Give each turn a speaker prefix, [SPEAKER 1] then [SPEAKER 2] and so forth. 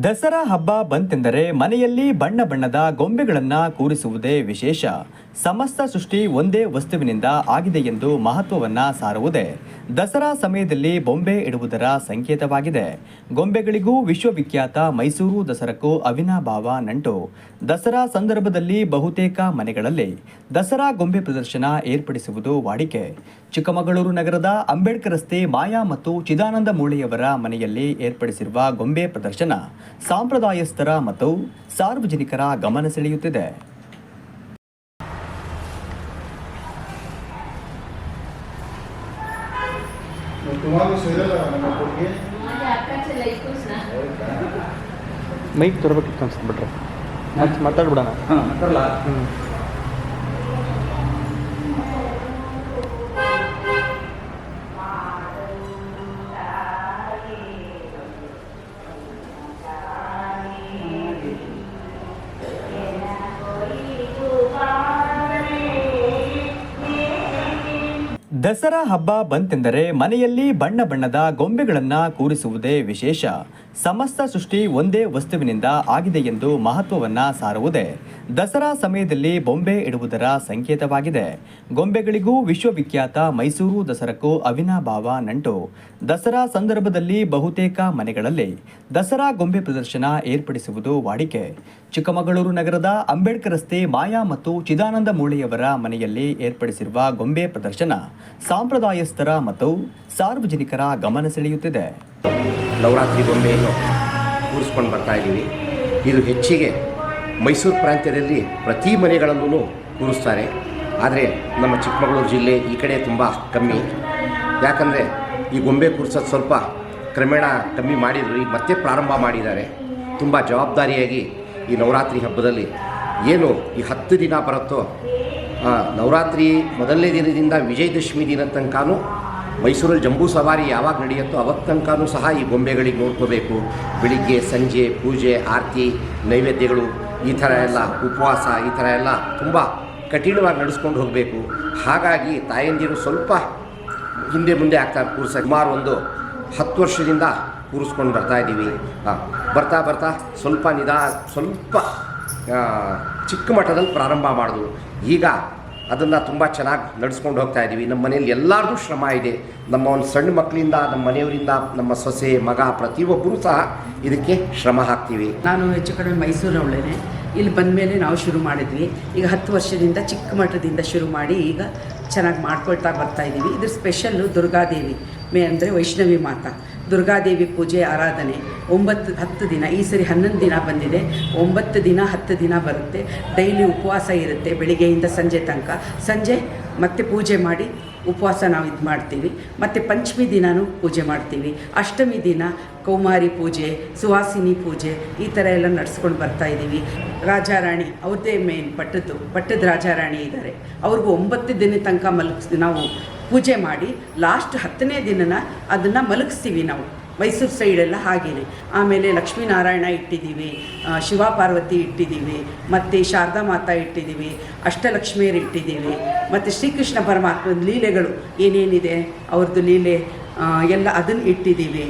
[SPEAKER 1] ದಸರಾ ಹಬ್ಬ ಬಂತೆಂದರೆ ಮನೆಯಲ್ಲಿ ಬಣ್ಣ ಬಣ್ಣದ ಗೊಂಬೆಗಳನ್ನು ಕೂರಿಸುವುದೇ ವಿಶೇಷ. ಸಮಸ್ತ ಸೃಷ್ಟಿ ಒಂದೇ ವಸ್ತುವಿನಿಂದ ಆಗಿದೆ ಎಂದು ಮಹತ್ವವನ್ನ ಸಾರುವುದೇ. ದಸರಾ ಸಮಯದಲ್ಲಿ ಬೊಂಬೆ ಇಡುವುದರ ಸಂಕೇತವಾಗಿದೆ. ಗೊಂಬೆಗಳಿಗೂ ವಿಶ್ವವಿಖ್ಯಾತ ಮೈಸೂರು ದಸರಕ್ಕೂ ಅವಿನಾಭಾವ ನಂಟು. ದಸರಾ ಸಂದರ್ಭದಲ್ಲಿ ಬಹುತೇಕ ಮನೆಗಳಲ್ಲಿ ದಸರಾ ಗೊಂಬೆ ಪ್ರದರ್ಶನ ಏರ್ಪಡಿಸುವುದು ವಾಡಿಕೆ. ಚಿಕ್ಕಮಗಳೂರು ನಗರದ ಅಂಬೇಡ್ಕರ್ ರಸ್ತೆ ಮಾಯಾ ಮತ್ತು ಚಿದಾನಂದ ಮೂಳೆಯವರ ಮನೆಯಲ್ಲಿ ಏರ್ಪಡಿಸಿರುವ ಗೊಂಬೆ ಪ್ರದರ್ಶನ ಸಾಂಪ್ರದಾಯಸ್ಥರ ಮತ್ತು ಸಾರ್ವಜನಿಕರ ಗಮನ ಸೆಳೆಯುತ್ತಿದೆ.
[SPEAKER 2] ಮೈಕ್ ತರಬೇಕಿತ್ತು ಅನ್ಸುತ್ತೆ ಬಿಟ್ರೆ ಮತ್ತೆ ಮಾತಾಡ್ಬಿಡೋಣ ಹ್ಞೂ
[SPEAKER 1] ದಸರಾ ಹಬ್ಬ ಬಂತೆಂದರೆ ಮನೆಯಲ್ಲಿ ಬಣ್ಣ ಬಣ್ಣದ ಗೊಂಬೆಗಳನ್ನು ಕೂರಿಸುವುದೇ ವಿಶೇಷ. ಸಮಸ್ತ ಸೃಷ್ಟಿ ಒಂದೇ ವಸ್ತುವಿನಿಂದ ಆಗಿದೆ ಎಂದು ಮಹತ್ವವನ್ನ ಸಾರುವುದೇ. ದಸರಾ ಸಮಯದಲ್ಲಿ ಬೊಂಬೆ ಇಡುವುದರ ಸಂಕೇತವಾಗಿದೆ. ಗೊಂಬೆಗಳಿಗೂ ವಿಶ್ವವಿಖ್ಯಾತ ಮೈಸೂರು ದಸರಕ್ಕೂ ಅವಿನಾಭಾವ ನಂಟು. ದಸರಾ ಸಂದರ್ಭದಲ್ಲಿ ಬಹುತೇಕ ಮನೆಗಳಲ್ಲಿ ದಸರಾ ಗೊಂಬೆ ಪ್ರದರ್ಶನ ಏರ್ಪಡಿಸುವುದು ವಾಡಿಕೆ. ಚಿಕ್ಕಮಗಳೂರು ನಗರದ ಅಂಬೇಡ್ಕರ್ ರಸ್ತೆ ಮಾಯಾ ಮತ್ತು ಚಿದಾನಂದ ಮೂಳೆಯವರ ಮನೆಯಲ್ಲಿ ಏರ್ಪಡಿಸಿರುವ ಗೊಂಬೆ ಪ್ರದರ್ಶನ ಸಾಂಪ್ರದಾಯಸ್ಥರ ಮತ್ತು ಸಾರ್ವಜನಿಕರ ಗಮನ ಸೆಳೆಯುತ್ತಿದೆ.
[SPEAKER 3] ನವರಾತ್ರಿ ಬೊಂಬೆಯನ್ನು ಕೂರಿಸ್ಕೊಂಡು ಬರ್ತಾ ಇದ್ದೀವಿ. ಇದು ಹೆಚ್ಚಿಗೆ ಮೈಸೂರು ಪ್ರಾಂತ್ಯದಲ್ಲಿ ಪ್ರತಿ ಮನೆಗಳಲ್ಲೂ ಕೂರಿಸ್ತಾರೆ. ಆದರೆ ನಮ್ಮ ಚಿಕ್ಕಮಗಳೂರು ಜಿಲ್ಲೆ ಈ ಕಡೆ ತುಂಬ ಕಮ್ಮಿ. ಯಾಕಂದರೆ ಈ ಗೊಂಬೆ ಕೂರಿಸೋದು ಸ್ವಲ್ಪ ಕ್ರಮೇಣ ಕಮ್ಮಿ ಮಾಡಿದರು, ಈಗ ಮತ್ತೆ ಪ್ರಾರಂಭ ಮಾಡಿದ್ದಾರೆ. ತುಂಬ ಜವಾಬ್ದಾರಿಯಾಗಿ ಈ ನವರಾತ್ರಿ ಹಬ್ಬದಲ್ಲಿ ಏನು ಈ ಹತ್ತು ದಿನ ಬರುತ್ತೋ ನವರಾತ್ರಿ ಮೊದಲನೇ ದಿನದಿಂದ ವಿಜಯದಶಮಿ ದಿನ ತನಕನೂ ಮೈಸೂರಲ್ಲಿ ಜಂಬೂ ಸವಾರಿ ಯಾವಾಗ ನಡೆಯುತ್ತೋ ಅವತ್ತು ತನಕನೂ ಸಹ ಈ ಗೊಂಬೆಗಳಿಗೆ ನೋಡ್ಕೋಬೇಕು. ಬೆಳಿಗ್ಗೆ, ಸಂಜೆ, ಪೂಜೆ, ಆರತಿ, ನೈವೇದ್ಯಗಳು, ಈ ಥರ ಎಲ್ಲ, ಉಪವಾಸ, ಈ ಥರ ಎಲ್ಲ ತುಂಬ ಕಠಿಣವಾಗಿ ನಡೆಸ್ಕೊಂಡು ಹೋಗಬೇಕು. ಹಾಗಾಗಿ ತಾಯಂದಿರು ಸ್ವಲ್ಪ ಹಿಂದೆ ಮುಂದೆ ಆಗ್ತಾ ಕೂರಿಸ, ಸುಮಾರು ಒಂದು ಹತ್ತು ವರ್ಷದಿಂದ ಕೂರಿಸ್ಕೊಂಡು ಬರ್ತಾ ಇದ್ದೀವಿ. ಬರ್ತಾ ಬರ್ತಾ ಸ್ವಲ್ಪ ನಿಧಾನ, ಸ್ವಲ್ಪ ಚಿಕ್ಕ ಮಟ್ಟದಲ್ಲಿ ಪ್ರಾರಂಭ ಮಾಡಿದ್ರು ಈಗ ಅದನ್ನು ತುಂಬ ಚೆನ್ನಾಗಿ ನಡೆಸ್ಕೊಂಡು ಹೋಗ್ತಾ ಇದ್ದೀವಿ ನಮ್ಮ ಮನೇಲಿ ಎಲ್ಲರದು ಶ್ರಮ ಇದೆ. ನಮ್ಮ ಒಂದು ಸಣ್ಣ ಮಕ್ಕಳಿಂದ ನಮ್ಮ ಮನೆಯವರಿಂದ, ನಮ್ಮ ಸೊಸೆ, ಮಗ ಪ್ರತಿಯೊಬ್ಬರೂ ಸಹ ಇದಕ್ಕೆ ಶ್ರಮ ಹಾಕ್ತೀವಿ.
[SPEAKER 4] ನಾನು ಹೆಚ್ಚು ಕಡಿಮೆ ಮೈಸೂರವಳೇನೆ. ಇಲ್ಲಿ ಬಂದ ಮೇಲೆ ನಾವು ಶುರು ಮಾಡಿದ್ವಿ. ಈಗ ಹತ್ತು ವರ್ಷದಿಂದ, ಚಿಕ್ಕ ಮಟ್ಟದಿಂದ ಶುರು ಮಾಡಿ ಈಗ ಚೆನ್ನಾಗಿ ಮಾಡ್ಕೊಳ್ತಾ ಬರ್ತಾ ಇದ್ದೀವಿ ಇದ್ರ ಸ್ಪೆಷಲ್ಲು ದುರ್ಗಾದೇವಿ ಮೇ ಅಂದರೆ ವೈಷ್ಣವಿ ಮಾತಾ. ದುರ್ಗಾದೇವಿ ಪೂಜೆ, ಆರಾಧನೆ. ಒಂಬತ್ತು, ಹತ್ತು ದಿನ, ಈ ಸರಿ ಹನ್ನೊಂದು ದಿನ ಬಂದಿದೆ. ಒಂಬತ್ತು ದಿನ, ಹತ್ತು ದಿನ ಬರುತ್ತೆ. ಡೈಲಿ ಉಪವಾಸ ಇರುತ್ತೆ ಬೆಳಿಗ್ಗೆಯಿಂದ ಸಂಜೆ ತನಕ. ಸಂಜೆ ಮತ್ತೆ ಪೂಜೆ ಮಾಡಿ ಉಪವಾಸ ನಾವು ಇದು ಮಾಡ್ತೀವಿ. ಮತ್ತು ಪಂಚಮಿ ದಿನವೂ ಪೂಜೆ ಮಾಡ್ತೀವಿ. ಅಷ್ಟಮಿ ದಿನ ಕೌಮಾರಿ ಪೂಜೆ, ಸುವಾಸಿನಿ ಪೂಜೆ ಈ ಥರ ಎಲ್ಲ ನಡೆಸ್ಕೊಂಡು ಬರ್ತಾ ಇದ್ದೀವಿ ರಾಜಾರಾಣಿ ಅವ್ರದ್ದೇ ಮೇನ್ ಪಟ್ಟದ್ದು. ಪಟ್ಟದ ರಾಜಾರಾಣಿ ಇದ್ದಾರೆ ಅವ್ರಿಗೂ ಒಂಬತ್ತು ದಿನ ತನಕ ಮಲಗಿಸ್, ನಾವು ಪೂಜೆ ಮಾಡಿ ಲಾಸ್ಟ್ ಹತ್ತನೇ ದಿನನ ಅದನ್ನು ಮಲಗಿಸ್ತೀವಿ ನಾವು. ಮೈಸೂರು ಸೈಡೆಲ್ಲ ಹಾಗೇನೆ. ಆಮೇಲೆ ಲಕ್ಷ್ಮೀನಾರಾಯಣ ಇಟ್ಟಿದ್ದೀವಿ ಶಿವ ಪಾರ್ವತಿ ಇಟ್ಟಿದ್ದೀವಿ, ಮತ್ತು ಶಾರದಾ ಮಾತಾ ಇಟ್ಟಿದ್ದೀವಿ ಅಷ್ಟಲಕ್ಷ್ಮಿಯರು ಇಟ್ಟಿದ್ದೀವಿ, ಮತ್ತು ಶ್ರೀಕೃಷ್ಣ ಪರಮಾತ್ಮನ ಲೀಲೆಗಳು ಏನೇನಿದೆ, ಅವ್ರದ್ದು ಲೀಲೆ ಎಲ್ಲ ಅದನ್ನು ಇಟ್ಟಿದ್ದೀವಿ.